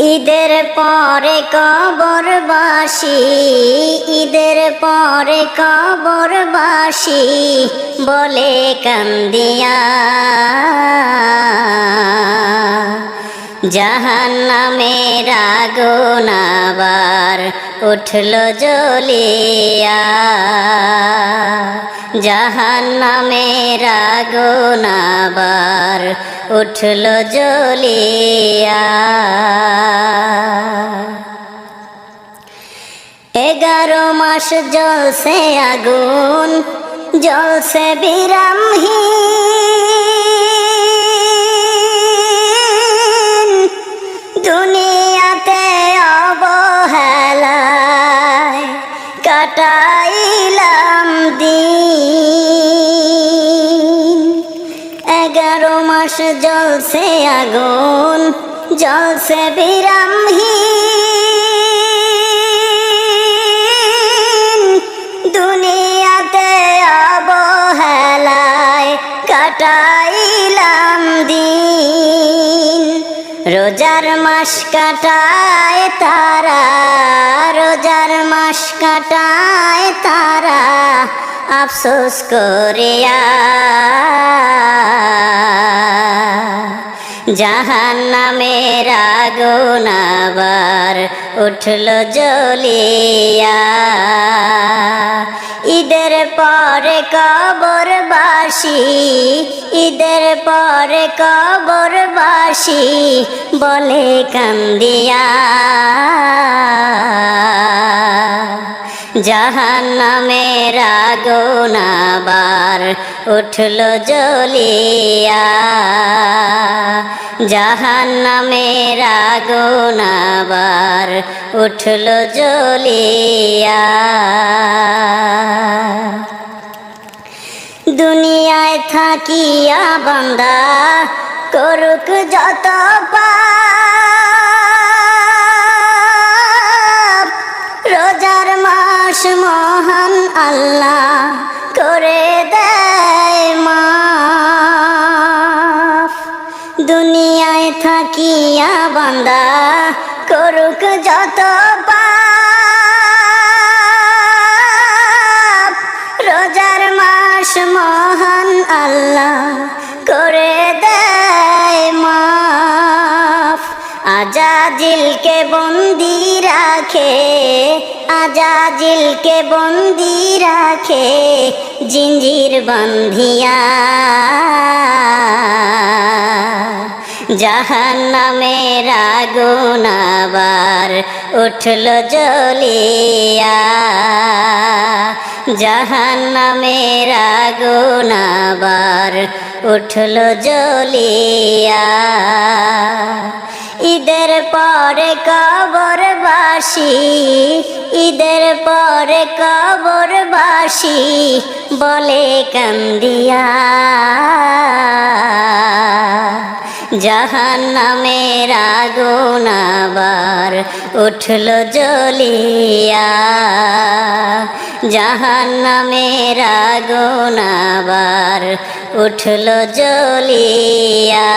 ঈদের পরে কবরবাসী, ঈদের পরে কবরবাসী বলে কান্দিয়া। জাহান নামের আগুন উঠল জ্বলিয়া। জাহান নামের আগুন উঠল জ্বলিয়া। এগারো মাস জলসে আগুন জলসে বিরামহীন। দুনিয়াতে অবহেলায় কাটাইলাম দিন। এগারো মাস জলসে আগুন জলসে বিরামহীন দুনিয়াতে অবহেলায় কাটাইলাম দিন। রোজার মাস কাটায় তারা, রোজার মাস কাটায় তারা। আফসোস করিয়া জাহান নামের আগুন উঠল জ্বলিয়া। ঈদের পরে কবরবাসী, ঈদের পরে কবরবাসী বলে কান্দিয়া। জাহান নামের আগুন উঠল জ্বলিয়া জাহান নামের আগুন আবার উঠল জ্বলিয়া। দুনিয়ায় থাকিয়া বান্দা করুক যত রোজার মাস মহান আল্লাহ থাকিয়া বান্দা করুক যত রোজার মাস মহান আল্লাহ করে দেয় মাফ। আজাজিলকে বন্দি রাখে, আজাজিলকে বন্দি রাখে, জিঞ্জির বন্ধিয়া। জাহান নামের আগুন উঠল জ্বলিয়া। জাহান নামের আগুন উঠল জ্বলিয়া। ঈদের পরে কবরবাসী, ঈদের পরে কবরবাসী বলে কান্দিয়া। জাহান নামের আগুন উঠল জলিয়া জাহান নামের আগুন উঠল জ্বলিয়া।